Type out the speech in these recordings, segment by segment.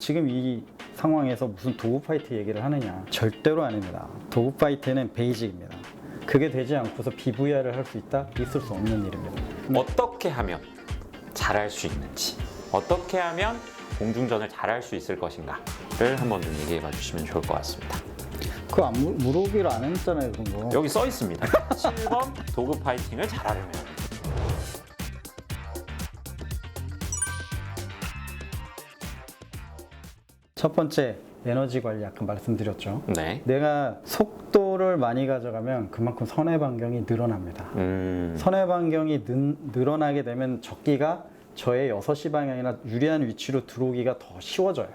지금 이 상황에서 무슨 도구 파이트 얘기를 하느냐? 절대로 아닙니다. 도구 파이트는 베이직입니다. 그게 되지 않고서 BVR을 할 수 있다? 있을 수 없는 일입니다. 어떻게 하면 잘할 수 있는지, 어떻게 하면 공중전을 잘할 수 있을 것인가를 한번 좀 얘기해 봐 주시면 좋을 것 같습니다. 그거 안 물- 물어보기로 안 했잖아요, 그런 거. 여기 써 있습니다. 7번 도구 파이팅을 잘하려면. 첫 번째 에너지 관리 아까 말씀드렸죠. 네. 내가 속도를 많이 가져가면 그만큼 선의 반경이 늘어납니다. 음. 선의 반경이 는, 늘어나게 되면 적기가 저의 6시 방향이나 유리한 위치로 들어오기가 더 쉬워져요.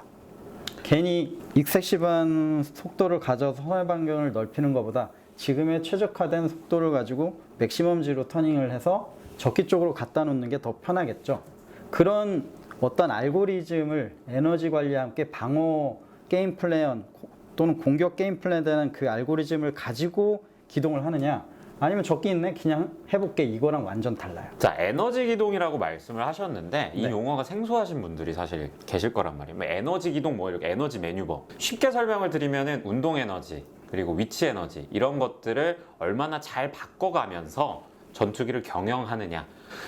괜히 익섹시반 속도를 가져서 선의 반경을 넓히는 것보다 지금의 최적화된 속도를 가지고 맥시멈지로 터닝을 해서 적기 쪽으로 갖다 놓는 게 더 편하겠죠. 그런 어떤 알고리즘을 에너지 관리와 함께 방어 게임 플랜 또는 공격 게임 플랜에 대한 그 알고리즘을 가지고 기동을 하느냐 아니면 적기 있네 그냥 해볼게 이거랑 완전 달라요. 자, 에너지 기동이라고 말씀을 하셨는데 이 네. 용어가 생소하신 분들이 사실 계실 거란 말이에요. 뭐 에너지 기동 뭐 이렇게 에너지 매뉴버. 쉽게 설명을 드리면은 운동 에너지 그리고 위치 에너지 이런 것들을 얼마나 잘 바꿔가면서 전투기를 경영하느냐.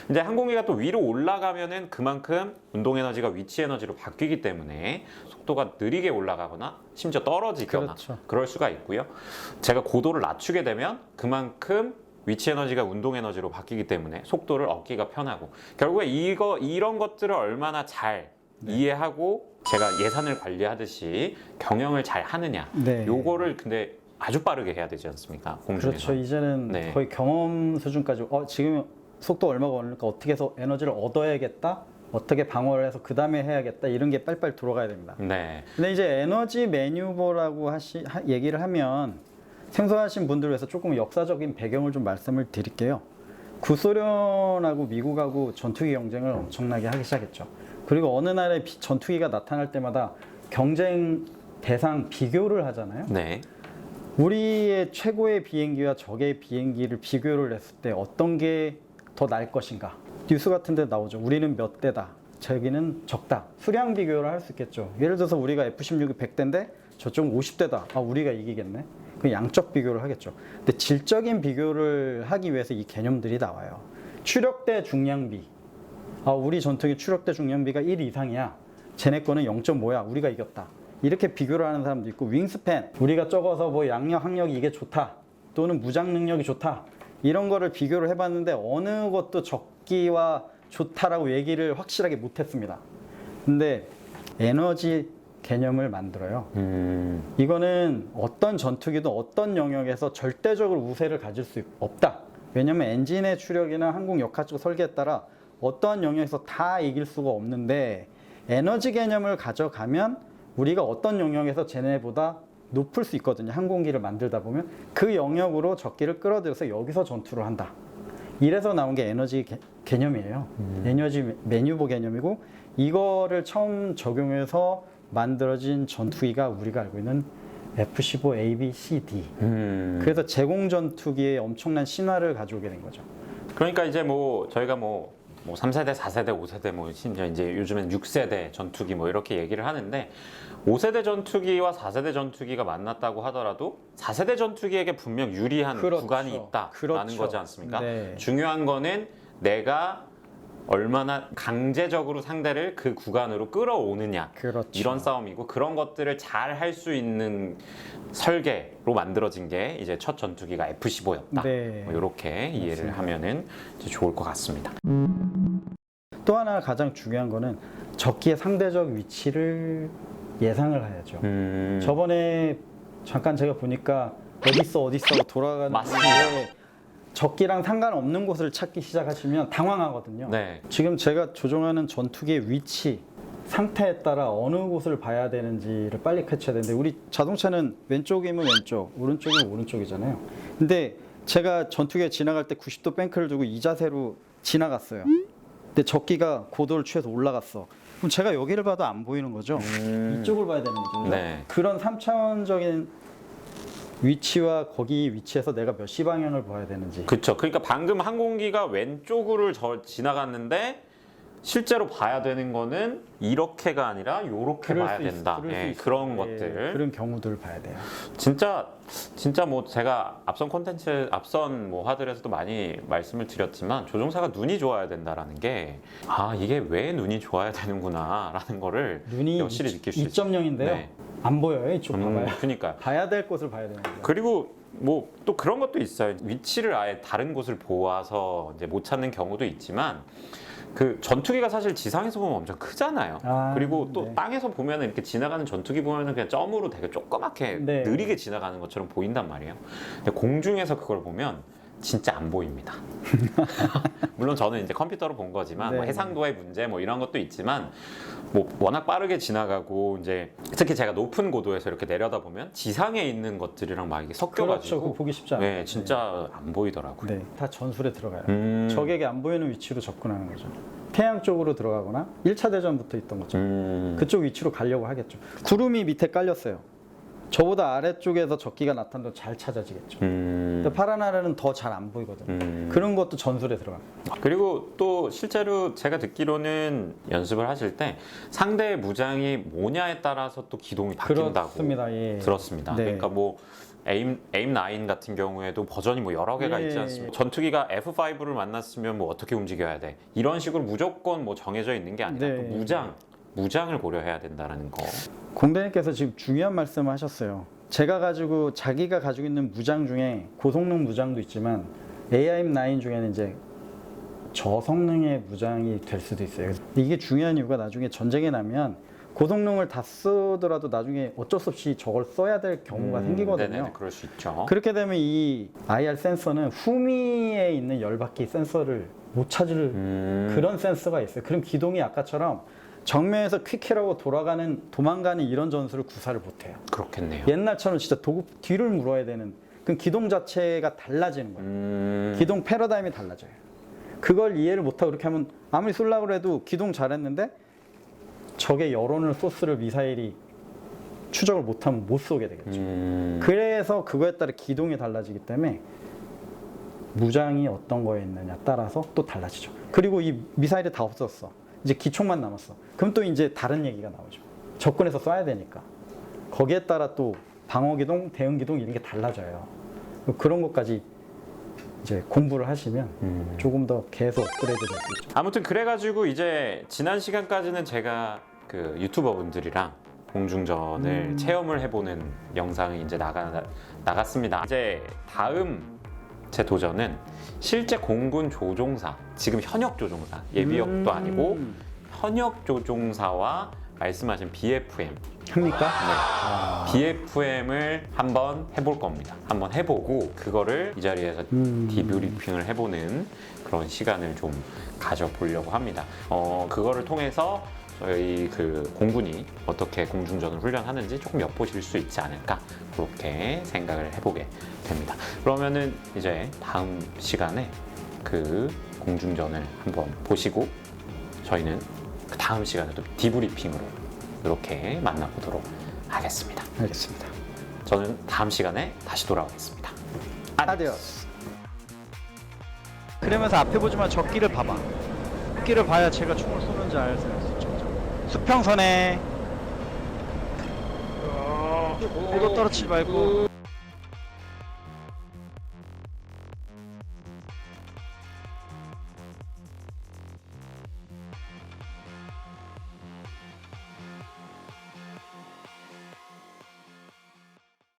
이제 항공기가 또 위로 올라가면은 그만큼 운동 에너지가 위치 에너지로 바뀌기 때문에 속도가 느리게 올라가거나 심지어 떨어지거나 그렇죠. 그럴 수가 있고요. 제가 고도를 낮추게 되면 그만큼 위치 에너지가 운동 에너지로 바뀌기 때문에 속도를 얻기가 편하고 결국에 이거 이런 것들을 얼마나 잘 네. 이해하고 제가 예산을 관리하듯이 경영을 잘 하느냐 네. 요거를 근데 아주 빠르게 해야 되지 않습니까 공중에서 그렇죠. 이제는 네. 거의 경험 수준까지 어 지금 속도 얼마가 오르니까 어떻게 해서 에너지를 얻어야겠다. 어떻게 방어를 해서 그 다음에 해야겠다 이런 게 빨리빨리 들어가야 됩니다. 네 근데 이제 에너지 매뉴버라고 하시 하- 얘기를 하면 생소하신 분들을 위해서 조금 역사적인 배경을 좀 말씀을 드릴게요. 구소련하고 미국하고 전투기 경쟁을 엄청나게 하기 시작했죠. 그리고 어느 나라에 비- 전투기가 나타날 때마다 경쟁 대상 비교를 하잖아요. 네. 우리의 최고의 비행기와 적의 비행기를 비교를 했을 때 어떤 게 더 나을 것인가? 뉴스 같은 데 나오죠. 우리는 몇 대다. 저기는 적다. 수량 비교를 할 수 있겠죠. 예를 들어서 우리가 F-16이 100대인데 저쪽은 50대다. 아, 우리가 이기겠네. 그 양적 비교를 하겠죠. 근데 질적인 비교를 하기 위해서 이 개념들이 나와요. 추력대 중량비. 아, 우리 전투기 추력대 중량비가 1 이상이야. 쟤네 거는 0.5야. 우리가 이겼다. 이렇게 비교를 하는 사람도 있고 윙스팬. 우리가 적어서 뭐 양력 항력이 이게 좋다. 또는 무장 능력이 좋다. 이런 거를 비교를 해봤는데 어느 것도 적기와 좋다라고 얘기를 확실하게 못했습니다. 근데 에너지 개념을 만들어요. 음, 이거는 어떤 전투기도 어떤 영역에서 절대적으로 우세를 가질 수 없다. 왜냐면 엔진의 추력이나 항공 역학적 설계에 따라 어떠한 영역에서 다 이길 수가 없는데 에너지 개념을 가져가면 우리가 어떤 영역에서 쟤네보다 높을 수 있거든요. 항공기를 만들다 보면 그 영역으로 적기를 끌어들여서 여기서 전투를 한다. 이래서 나온 게 에너지 개, 개념이에요. 에너지 메뉴버 개념이고 이거를 처음 적용해서 만들어진 전투기가 우리가 알고 있는 F-15 A, B, C, D. 음. 그래서 제공 전투기에 엄청난 신화를 가져오게 된 거죠. 그러니까 이제 뭐 저희가 뭐, 뭐 3세대, 4세대, 5세대 뭐 심지어 이제 요즘엔 6세대 전투기 뭐 이렇게 얘기를 하는데 5세대 전투기와 4세대 전투기가 만났다고 하더라도 4세대 전투기에게 분명 유리한 그렇죠. 구간이 있다라는 그렇죠. 거지 않습니까? 네. 중요한 거는 내가 얼마나 강제적으로 상대를 그 구간으로 끌어오느냐 그렇죠. 이런 싸움이고 그런 것들을 잘 할 수 있는 설계로 만들어진 게 이제 첫 전투기가 F-15였다. 네. 뭐 이렇게 이해를 맞습니다. 하면은 좋을 것 같습니다. 또 하나 가장 중요한 거는 적기의 상대적 위치를 예상을 해야죠. 음, 저번에 잠깐 제가 보니까 어딨어 어딨어 하고 돌아가는 맞습니다. 적기랑 상관없는 곳을 찾기 시작하시면 당황하거든요. 네. 지금 제가 조종하는 전투기의 위치, 상태에 따라 어느 곳을 봐야 되는지를 빨리 캐치해야 되는데 우리 자동차는 왼쪽이면 왼쪽, 오른쪽이면 오른쪽이잖아요. 근데 제가 전투기에 지나갈 때 90도 뱅크를 두고 이 자세로 지나갔어요. 근데 적기가 고도를 취해서 올라갔어. 그럼 제가 여기를 봐도 안 보이는 거죠. 음, 이쪽을 봐야 되는 거죠. 네. 그런 3차원적인 위치와 거기 위치에서 내가 몇 시 방향을 봐야 되는지. 그쵸. 그러니까 방금 항공기가 왼쪽으로 저 지나갔는데 실제로 봐야 되는 거는 이렇게가 아니라 요렇게 그럴 봐야 수 있- 된다. 그럴 수 예. 그런 예, 것들. 그런 경우들을 봐야 돼요. 진짜 진짜 뭐 제가 앞선 콘텐츠 앞선 뭐 화들에서도 많이 말씀을 드렸지만 조종사가 눈이 좋아야 된다라는 게 아 이게 왜 눈이 좋아야 되는구나라는 거를 눈이 여실히 느낄 수 있어요. 2.0인데요. 네. 안 보여요. 이쪽 음, 봐봐요. 그러니까 봐야 될 곳을 봐야 되는 거죠. 그리고 뭐 또 그런 것도 있어요. 위치를 아예 다른 곳을 보아서 이제 못 찾는 경우도 있지만 그 전투기가 사실 지상에서 보면 엄청 크잖아요. 아, 그리고 또 네. 땅에서 보면 이렇게 지나가는 전투기 보면은 그냥 점으로 되게 조그맣게 네. 느리게 지나가는 것처럼 보인단 말이에요. 근데 공중에서 그걸 보면 진짜 안 보입니다. 물론 저는 이제 컴퓨터로 본 거지만 뭐 네. 해상도의 문제 뭐 이런 것도 있지만 뭐 워낙 빠르게 지나가고 이제 특히 제가 높은 고도에서 이렇게 내려다 보면 지상에 있는 것들이랑 막 이게 그렇죠. 섞여가지고 그거 보기 쉽지 않아요. 네, 진짜 안 보이더라고요. 네, 다 전술에 들어가요. 음, 적에게 안 보이는 위치로 접근하는 거죠. 태양 쪽으로 들어가거나 1차 대전부터 있던 거죠. 음, 그쪽 위치로 가려고 하겠죠. 구름이 밑에 깔렸어요. 저보다 아래쪽에서 적기가 나타나도 잘 찾아지겠죠. 음, 근데 파란 하늘은 더 잘 안 보이거든요. 음. 그런 것도 전술에 들어가. 그리고 또 실제로 제가 듣기로는 연습을 하실 때 상대의 무장이 뭐냐에 따라서 또 기동이 바뀐다고 그렇습니다. 예. 들었습니다. 네. 그러니까 뭐 에임 에임 9 같은 경우에도 버전이 뭐 여러 개가 예, 있지 않습니까? 전투기가 F5를 만났으면 뭐 어떻게 움직여야 돼? 이런 식으로 무조건 뭐 정해져 있는 게 아니라 네. 또 무장 무장을 고려해야 된다라는 거. 공대님께서 지금 중요한 말씀을 하셨어요. 제가 가지고 자기가 가지고 있는 무장 중에 고성능 무장도 있지만 AIM9 중에는 이제 저성능의 무장이 될 수도 있어요. 이게 중요한 이유가 나중에 전쟁이 나면 고성능을 다 쓰더라도 나중에 어쩔 수 없이 저걸 써야 될 경우가 음, 생기거든요. 네네, 그럴 수 있죠. 그렇게 되면 이 IR 센서는 후미에 있는 열받기 센서를 못 찾을 음, 그런 센서가 있어요. 그럼 기동이 아까처럼 정면에서 퀵키라고 돌아가는 도망가는 이런 전술을 구사를 못해요. 그렇겠네요. 옛날처럼 진짜 도구 뒤를 물어야 되는 그 기동 자체가 달라지는 거예요. 음, 기동 패러다임이 달라져요. 그걸 이해를 못하고 그렇게 하면 아무리 쏠라고 해도 기동 잘했는데 적의 여론을 소스를 미사일이 추적을 못하면 못 쏘게 되겠죠. 음, 그래서 그거에 따라 기동이 달라지기 때문에 무장이 어떤 거에 있느냐 따라서 또 달라지죠. 그리고 이 미사일이 다 없었어. 이제 기총만 남았어. 그럼 또 이제 다른 얘기가 나오죠. 접근해서 쏴야 되니까. 거기에 따라 또 방어 기동, 대응 기동 이런 게 달라져요. 그런 것까지 이제 공부를 하시면 음. 조금 더 계속 업그레이드 될 수 있죠. 아무튼 그래가지고 이제 지난 시간까지는 제가 그 유튜버분들이랑 공중전을 음. 체험을 해보는 영상이 이제 나가 나갔습니다. 이제 다음 제 도전은 실제 공군 조종사, 지금 현역 조종사, 예비역도 음. 아니고 현역 조종사와 말씀하신 BFM, 합니까? 네. 아. BFM을 한번 해볼 겁니다. 한번 해보고 그거를 이 자리에서 음. 디브리핑을 해보는 그런 시간을 좀 가져보려고 합니다. 어, 그거를 통해서 저희 그 공군이 어떻게 공중전을 훈련하는지 조금 엿보실 수 있지 않을까 그렇게 생각을 해보게 됩니다. 그러면은 이제 다음 시간에 그 공중전을 한번 보시고 저희는 그 다음 시간에 또 디브리핑으로 이렇게 만나보도록 하겠습니다. 알겠습니다. 저는 다음 시간에 다시 돌아오겠습니다. 아디오스. 그러면서 앞에 보지만 적기를 봐봐. 적기를 봐야 제가 총을 쏘는지 알수 있죠. 수평선에 고도 떨어지지 말고